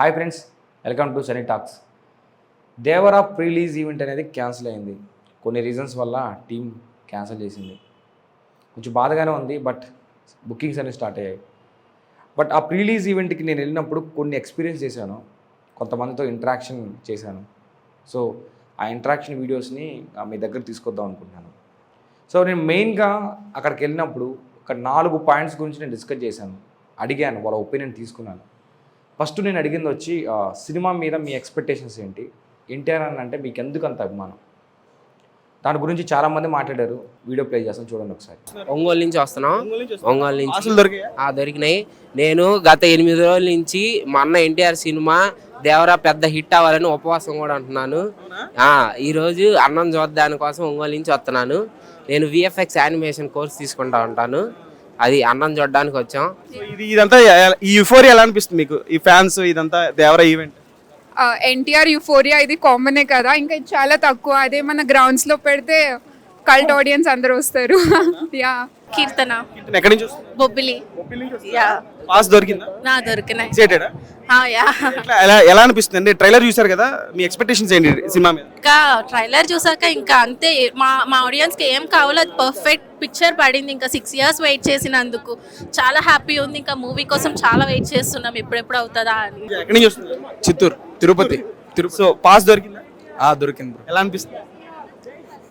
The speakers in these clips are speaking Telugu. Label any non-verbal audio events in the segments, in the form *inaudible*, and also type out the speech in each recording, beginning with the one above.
Hi friends welcome to Sunny talks. Devara prerelease event అనేది క్యాన్సిల్ అయింది. కొన్ని రీజన్స్ వల్ల టీం క్యాన్సిల్ చేసింది. కొంచెం బాధగానే ఉంది బట్ బుకింగ్స్ అనేవి స్టార్ట్ అయ్యాయి. బట్ ఆ ప్రీలీజ్ ఈవెంట్కి నేను వెళ్ళినప్పుడు కొన్ని ఎక్స్పీరియన్స్ చేశాను. కొంతమందితో ఇంటరాక్షన్ చేశాను. సో ఆ ఇంట్రాక్షన్ వీడియోస్ని మీ దగ్గర తీసుకొద్దాం అనుకుంటున్నాను. సో నేను మెయిన్గా అక్కడికి వెళ్ళినప్పుడు ఒక నాలుగు పాయింట్స్ గురించి నేను డిస్కస్ చేశాను. అడిగాను వాళ్ళ ఒపీనియన్ తీసుకున్నాను. ఫస్ట్ నేను అడిగింది వచ్చి ఆ, సినిమా మీద మీ ఎక్స్పెక్టేషన్స్ ఏంటి? ఎన్టీఆర్ అని అంటే మీకు ఎందుకు అంత అభిమానం? దాని గురించి చాలామంది మాట్లాడారు. వీడియో ప్లే చేస్తాను చూడండి ఒకసారి. ఒంగోలు నుంచి వస్తున్నాం. ఒంగోలు నుంచి అసలు దొరికాయా? ఆ దొరికినాయి. నేను గత ఎనిమిది రోజుల నుంచి మా అన్న ఎన్టీఆర్ సినిమా దేవరా పెద్ద హిట్ అవ్వాలని ఉపవాసం కూడా అంటున్నాను. ఆ, ఈ రోజు అన్నం చూడడాని కోసం ఒంగోలు నుంచి వస్తున్నాను. నేను విఎఫ్ఎక్స్ యానిమేషన్ కోర్స్ తీసుకుంటా ఉంటాను. అది అన్నం చూడడానికి వచ్చాం. ఇది ఇదంతా ఈ యుఫోరియా ఎలా అనిపిస్తుంది మీకు? ఈ ఫ్యాన్స్ ఇదంతా దేవరా ఈవెంట్ ఎన్టీఆర్ యుఫోరియా ఇది కామనే కదా. ఇంకా ఇది చాలా తక్కువ. అదే మన గ్రౌండ్స్లో పెడితే కల్ట్ ఆడియన్స్ అందరూ వస్తారు. *laughs* యా కీర్తన. ఎక్కడి నుంచి వస్తుంది? బొబ్బిలి. యా పాస్ దొరికిందా? నా దొరికినాయి ఎక్సైటెడ్? ఆ, యా ఎలా ఎలా అనిపిస్తుంది? అంటే ట్రైలర్ చూసారు కదా మీ ఎక్స్పెక్టేషన్స్ ఏంటి సినిమా మీద? ఇంకా ట్రైలర్ చూసాక ఇంకా అంతే. మా మా ఆడియన్స్కి ఏం కావాలో అది పర్ఫెక్ట్ పిక్చర్ పడింది. ఇంకా సిక్స్ ఇయర్స్ వెయిట్ చేసినందుకు చాలా హ్యాపీ ఉంది. ఇంకా మూవీ కోసం చాలా వెయిట్ చేస్తున్నాం. ఎప్పుడెప్పుడు అవుతుందా అని. ఎక్కడి నుంచి వస్తుంది? చిత్తూరు తిరుపతి. తిరు సో పాస్ దొరికిందా? ఆ దొరికింది బ్రో. ఎలా అనిపిస్తుంది?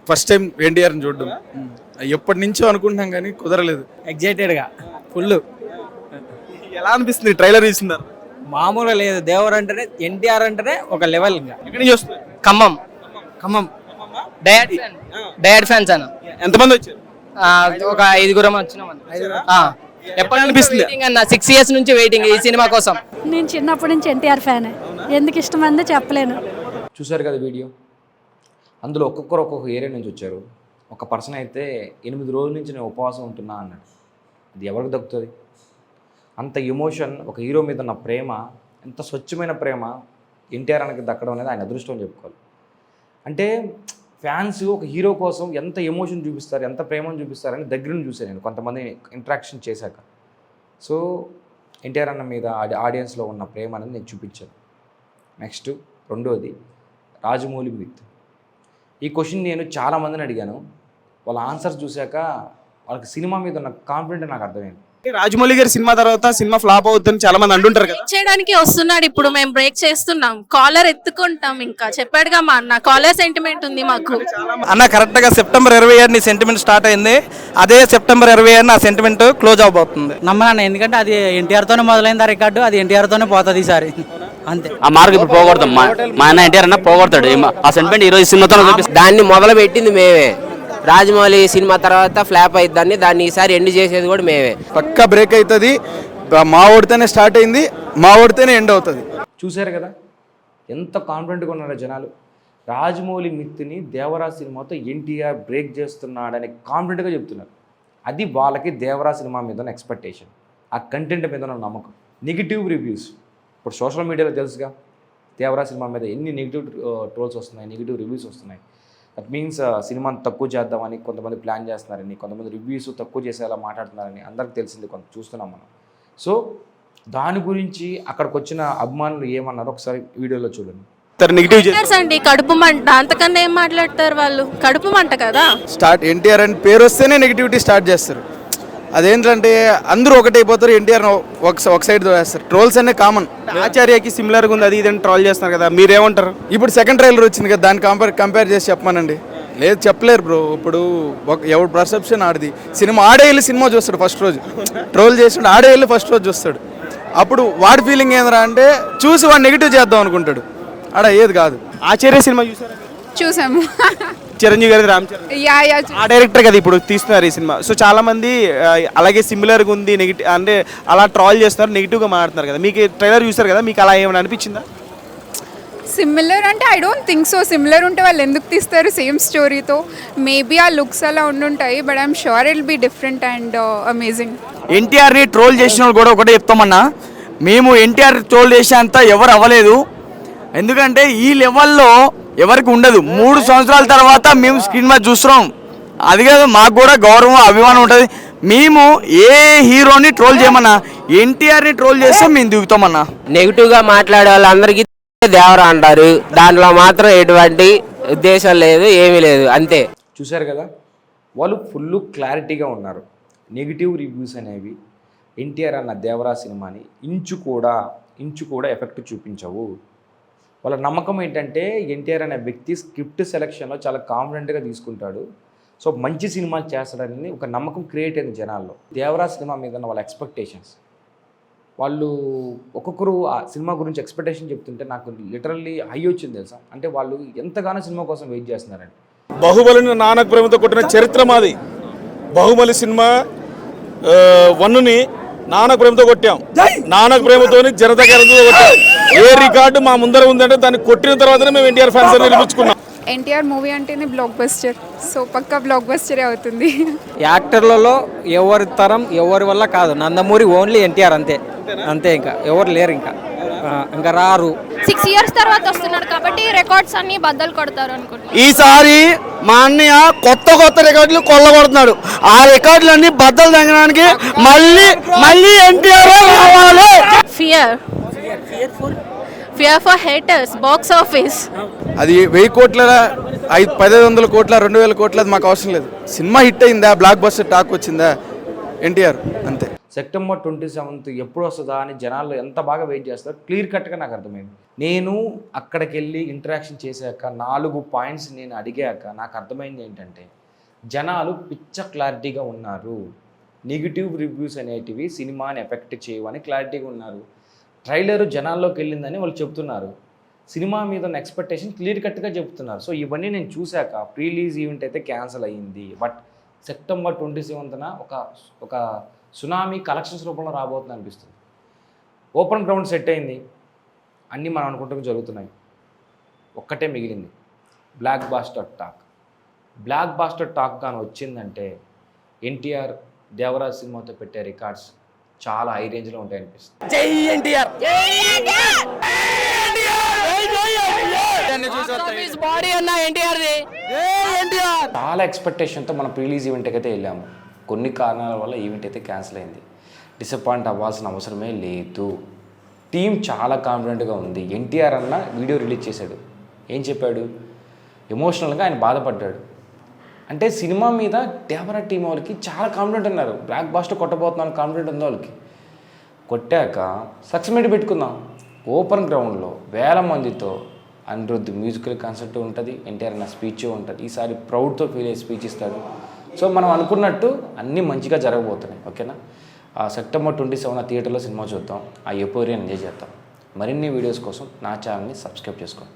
ఫస్ట్ టైం ఎన్టీఆర్ని చూడడం. ఎప్పటి నుంచో అనుకుంటున్నాం కానీ కుదరలేదు. ఎగ్జైటెడ్గా ఫుల్ ఎలా అనిపిస్తుంది ట్రైలర్ చూసిందా మామూలుగా లేదు. దేవర్ అంటేనే ఎన్టీఆర్ అంటేనే ఒక లెవెల్ ఇంకా. ఎక్కడి నుంచి ఖమ్మం. ఖమ్మం. డయాడ్ డయాడ్ ఫ్యాన్స్ అన్న. ఎంతమంది వచ్చారు? ఆ, ఒక ఐదుగురం వచ్చినాం అన్న. ఎప్పటి అనిపిస్తుంది? వెయిటింగ్ అన్న. సిక్స్ ఇయర్స్ నుంచి వెయిటింగ్ ఈ సినిమా కోసం. నేను చిన్నప్పటి నుంచి ఎన్టీఆర్ ఫ్యానే. ఎందుకు ఇష్టమందో చెప్పలేను. చూశారు కదా వీడియో? అందులో ఒక్కొక్కరు ఒక్కొక్క ఏరియా నుంచి వచ్చారు. ఒక పర్సన్ అయితే ఎనిమిది రోజుల నుంచి నేను ఉపవాసం ఉంటున్నా అన్నాడు. అది ఎవరికి దక్కుతుంది? అంత ఎమోషన్ ఒక హీరో మీద ఉన్న ప్రేమ ఎంత స్వచ్ఛమైన ప్రేమ ఎన్టీఆర్ అనకి దక్కడం అనేది ఆయన అదృష్టం అని చెప్పుకోవాలి. అంటే ఫ్యాన్స్ ఒక హీరో కోసం ఎంత ఎమోషన్ చూపిస్తారు ఎంత ప్రేమను చూపిస్తారని దగ్గర నుంచి చూశాను నేను కొంతమంది ఇంటరాక్షన్ చేశాక. సో ఎన్టీఆర్ అన్న మీద ఆడి ఆడియన్స్లో ఉన్న ప్రేమ అనేది నేను చూపించాను. నెక్స్ట్ రెండోది రాజమౌళి విత్. ఈ క్వశ్చన్ నేను చాలామందిని అడిగాను. వాళ్ళ ఆన్సర్స్ చూశాక వాళ్ళకి సినిమా మీద ఉన్న కాన్ఫిడెంట్ నాకు అర్థమైంది. రాజమౌళి గారి సినిమా తర్వాత సినిమా ఫ్లాప్ అవుతుందని చాలా మంది అంటుంటారు కదా. చేయడానికి వస్తున్నాడు ఇప్పుడు మేము బ్రేక్ చేస్తున్నాం. కాలర్ ఎత్తుకుంటాం ఇంకా. చెప్పాడుగా మా అన్న. కాలర్ సెంటిమెంట్ ఉంది మాకు. అన్న కరెక్ట్గా సెప్టెంబర్ ఇరవై ఏడు నీ సెంటిమెంట్ స్టార్ట్ అయింది. అదే సెప్టెంబర్ ఇరవై ఏడు నా సెంటిమెంట్ క్లోజ్ అవబోతుంది. నమ్మను ఎందుకంటే అది ఎన్టీఆర్ తోనే మొదలైంది ఆ రికార్డు అది ఎన్టీఆర్ తోనే పోతుంది ఈసారి. అంతే. ఆ మార్క్ ఇప్పుడు పోగొడతాం. మా మా అన్న ఎన్టీఆర్ అన్న పోగొడతాడు. ఆ సెంటిమెంట్ ఈ రోజు సినిమాతో దాన్ని మొదలు పెట్టింది మేమే. రాజమౌళి సినిమా తర్వాత ఫ్లాప్ అయిద్దాన్ని దాన్ని ఈసారి ఎండ్ చేసేది కూడా మేమే. పక్కా బ్రేక్ అవుతుంది మా ఓడితేనే స్టార్ట్ అయింది మా ఓడితేనే ఎండ్ అవుతుంది. చూశారు కదా? ఎంత కాన్ఫిడెంట్గా ఉన్నారో జనాలు. రాజమౌళి మిత్తుని దేవరా సినిమాతో ఎన్టీఆర్ బ్రేక్ చేస్తున్నాడని కాన్ఫిడెంట్గా చెప్తున్నారు. అది వాళ్ళకి దేవరా సినిమా మీద ఉన్న ఎక్స్పెక్టేషన్ ఆ కంటెంట్ మీద ఉన్న నమ్మకం. నెగిటివ్ రివ్యూస్ ఇప్పుడు సోషల్ మీడియాలో తెలుసుగా దేవరా సినిమా మీద ఎన్ని నెగిటివ్ ట్రోల్స్ వస్తున్నాయి నెగిటివ్ రివ్యూస్ వస్తున్నాయి. దట్ మీన్స్ సినిమాని తక్కువ చేద్దామని కొంతమంది ప్లాన్ చేస్తున్నారని కొంతమంది రివ్యూస్ తక్కువ చేసేలా మాట్లాడుతున్నారని అందరికి తెలిసింది కొంత చూస్తున్నాం మనం. సో దాని గురించి అక్కడికి వచ్చిన అభిమానులు ఏమన్నారో ఒకసారి వీడియోలో చూడండి. నెగిటివ్ అండి కడుపు మంట అంతకన్నా ఏం మాట్లాడతారు వాళ్ళు? కడుపు మంట కదా? స్టార్ట్ ఎన్టీఆర్ అని పేరు వస్తేనే నెగిటివిటీ స్టార్ట్ చేస్తారు. అదేంటంటే అందరూ ఒకటైపోతారు ఎన్టీఆర్ ఒక ఒక సైడ్ వేస్తారు. ట్రోల్స్ అనే కామన్ ఆచార్యకి సిమిలర్గా ఉంది అది ఇదని ట్రాల్ చేస్తున్నారు కదా మీరేమంటారు? ఇప్పుడు సెకండ్ ట్రైలర్ వచ్చింది కదా దాన్ని కంపేర్ కంపేర్ చేసి చెప్పమానండి. లేదు చెప్పలేరు బ్రో ఇప్పుడు ఒక ఎవడు పర్సెప్షన్ ఆడిది. సినిమా ఆడే వెళ్ళి సినిమా చూస్తాడు ఫస్ట్ రోజు. ట్రోల్ చేస్తాడు ఆడే వెళ్ళి ఫస్ట్ రోజు చూస్తాడు. అప్పుడు వాడి ఫీలింగ్ ఏందిరా అంటే చూసి వాడు నెగిటివ్ చేద్దాం అనుకుంటాడు. ఆడ ఏది కాదు. ఆచార్య సినిమా చూసారా? చూసాము. చిరంజీవి గారి రామ్ చరణ్. యా యా ఆ డైరెక్టర్ కదా ఇప్పుడు తీస్తున్నారు ఈ సినిమా. సో చాలా మంది ఆ, అలాగే సిమిలర్గా ఉంది నెగిటివ్ అంటే అలా ట్రాల్ చేస్తున్నారు నెగిటివ్గా మాట్లాడుతున్నారు కదా. మీకు ట్రైలర్ చూసారు కదా మీకు అలా ఏమైనా అనిపించిందా? సిమిలర్ అంటే I don't think so similar ఉంటే వాళ్ళు ఎందుకు తీస్తారు? సేమ్ స్టోరీతో మేబీ ఆ లుక్స్ అలా ఉండుంటాయి but I'm sure I'll be different and amazing ఎన్టీఆర్ని ట్రోల్ చేసిన వాళ్ళు కూడా ఒకటే చెప్తామన్నా. మేము ఎన్టీఆర్ ట్రోల్ చేసేంత ఎవరు అవ్వలేదు. ఎందుకంటే ఈ లెవెల్లో ఎవరికి ఉండదు. మూడు సంవత్సరాల తర్వాత మేము స్క్రీన్ మీద చూస్తున్నాం. అది కాదు మాకు కూడా గౌరవం అభిమానం ఉంటుంది. మేము ఏ హీరోని ట్రోల్ చేయమన్నా ఎన్టీఆర్ని ట్రోల్ చేస్తే మేము దిగుతామన్నా. నెగిటివ్గా మాట్లాడే వాళ్ళందరికీ దేవరా అంటారు. దాంట్లో మాత్రం ఎటువంటి ఉద్దేశం లేదు ఏమీ లేదు. అంతే. చూశారు కదా? వాళ్ళు ఫుల్ క్లారిటీగా ఉన్నారు. నెగిటివ్ రివ్యూస్ అనేవి ఎన్టీఆర్ అన్న దేవరా సినిమాని ఇంచు కూడా ఇంచు కూడా ఎఫెక్ట్ చూపించవు. వాళ్ళ నమ్మకం ఏంటంటే ఎన్టీఆర్ అనే వ్యక్తి స్క్రిప్ట్ సెలక్షన్లో చాలా కాన్ఫిడెంట్గా తీసుకుంటాడు. సో మంచి సినిమాలు చేస్తాడని ఒక నమ్మకం క్రియేట్ అయింది జనాల్లో. దేవరా సినిమా మీద ఉన్న వాళ్ళ ఎక్స్పెక్టేషన్స్. వాళ్ళు ఒక్కొక్కరు ఆ సినిమా గురించి ఎక్స్పెక్టేషన్ చెప్తుంటే నాకు లిటరల్లీ హై వచ్చింది తెలుసా? అంటే వాళ్ళు ఎంతగానో సినిమా కోసం వెయిట్ చేస్తున్నారండి. బాహుబలిని నానక్ ప్రేమతో కొట్టిన చరిత్ర మాది. బాహుబలి సినిమా వన్నుని నానక్ ప్రేమతో కొట్టాం. నానక్ ప్రేమతోని జనతా గ్యారంటీతో కొట్టాం. ఏ రికార్డు మా ముందర ఉందంటే దాన్ని కొట్టిన తర్వాతనే మేము ఎన్టీఆర్ ఫ్యాన్స్ నిలిపించుకున్నాం ఎన్టీఆర్ మూవీ అంటేనే బ్లాక్ బస్టర్ సో పక్కా బ్లాక్ బస్టరే అవుతుంది. యాక్టర్లలో ఎవరి తరం ఎవరి వల్ల కాదు. నందమూరి ఓన్లీ ఎన్టీఆర్ అంతే. అంతే ఇంకా. ఎవరు లేరు ఇంకా. ఇంకా రారు. సిక్స్ ఇయర్స్ తర్వాత వస్తున్నాడు కాబట్టి రికార్డ్స్ అన్ని బద్దలు కొడతారు అనుకుంటున్నాను. ఈసారి మా అన్నయ్య కొత్త కొత్త రికార్డులు కొల్లగొడుతున్నాడు. ఆ రికార్డులన్నీ బద్దలు తగ్గడానికి మళ్ళీ మళ్ళీ ఎన్టీఆర్ రావాలి. Fear fear for haters box office అది వెయ్యి కోట్ల ఐదు పదిహేను వందల కోట్ల రెండు వేల కోట్ల అది మాకు అవసరం లేదు. సినిమా హిట్ అయిందా? బ్లాక్ బస్టర్ టాక్ వచ్చిందా? ఎన్టీఆర్ అంతే. సెప్టెంబర్ ట్వంటీ సెవెంత్ ఎప్పుడు వస్తుందా అని జనాలు ఎంత బాగా వెయిట్ చేస్తారో క్లియర్ కట్గా నాకు అర్థమైంది. నేను అక్కడికి వెళ్ళి ఇంటరాక్షన్ చేశాక నాలుగు పాయింట్స్ నేను అడిగాక నాకు అర్థమైంది ఏంటంటే జనాలు పిచ్చ క్లారిటీగా ఉన్నారు. నెగిటివ్ రివ్యూస్ అనేటివి సినిమాని ఎఫెక్ట్ చేయవని క్లారిటీగా ఉన్నారు. ట్రైలర్ జనాల్లోకి వెళ్ళిందని వాళ్ళు చెప్తున్నారు. సినిమా మీద ఉన్న ఎక్స్పెక్టేషన్ క్లియర్ కట్గా చెప్తున్నారు. సో ఇవన్నీ నేను చూశాక ప్రీలీజ్ ఈవెంట్ అయితే క్యాన్సిల్ అయ్యింది. బట్ సెప్టెంబర్ ట్వంటీ సెవెంత్న ఒక ఒక సునామీ కలెక్షన్స్ రూపంలో రాబోతుంది అనిపిస్తుంది. ఓపెన్ గ్రౌండ్ సెట్ అయింది. అన్నీ మనం అనుకుంటూ జరుగుతున్నాయి. ఒక్కటే మిగిలింది. Blockbuster talk. Black buster talk కానీ వచ్చిందంటే ఎన్టీఆర్ దేవరాజ్ సినిమాతో పెట్టే రికార్డ్స్ చాలా హై రేంజ్లో ఉంటాయి అనిపిస్తుంది. జై ఎన్టీఆర్! బాడీ అన్న ఎన్టీఆర్ది. చాలా ఎక్స్పెక్టేషన్తో మనం ప్రీలీజ్ ఈవెంట్కి అయితే వెళ్ళాము. కొన్ని కారణాల వల్ల ఈవెంట్ అయితే క్యాన్సిల్ అయింది. డిసప్పాయింట్ అవ్వాల్సిన అవసరమే లేదు. టీం చాలా కాన్ఫిడెంట్గా ఉంది. ఎన్టీఆర్ అన్న వీడియో రిలీజ్ చేశాడు. ఏం చెప్పాడు? ఎమోషనల్గా ఆయన బాధపడ్డాడు. అంటే సినిమా మీద దేవరా టీం వాళ్ళకి చాలా కాన్ఫిడెంట్ ఉన్నారు. బ్లాక్ బాస్టర్ కొట్టబోతున్నాను కాన్ఫిడెంట్ ఉంది వాళ్ళకి. కొట్టాక సక్సెస్ పెట్టుకుందాం. ఓపెన్ గ్రౌండ్లో వేల మందితో అనిరుద్ధ్ మ్యూజికల్ కాన్సర్ట్ ఉంటుంది. ఎన్టీఆర్ అన్న స్పీచ్ ఉంటుంది. ఈసారి ప్రౌడ్తో ఫీల్ అయ్యే స్పీచ్ ఇస్తాడు. సో మనం అనుకున్నట్టు అన్నీ మంచిగా జరగబోతున్నాయి ఓకేనా? ఆ సెప్టెంబర్ ట్వంటీ సెవెన్ థియేటర్లో సినిమా చూద్దాం ఆ ఎపోరియన్ ఎంజాయ్ చేద్దాం. మరిన్ని వీడియోస్ కోసం నా ఛానల్ని సబ్స్క్రైబ్ చేసుకోండి.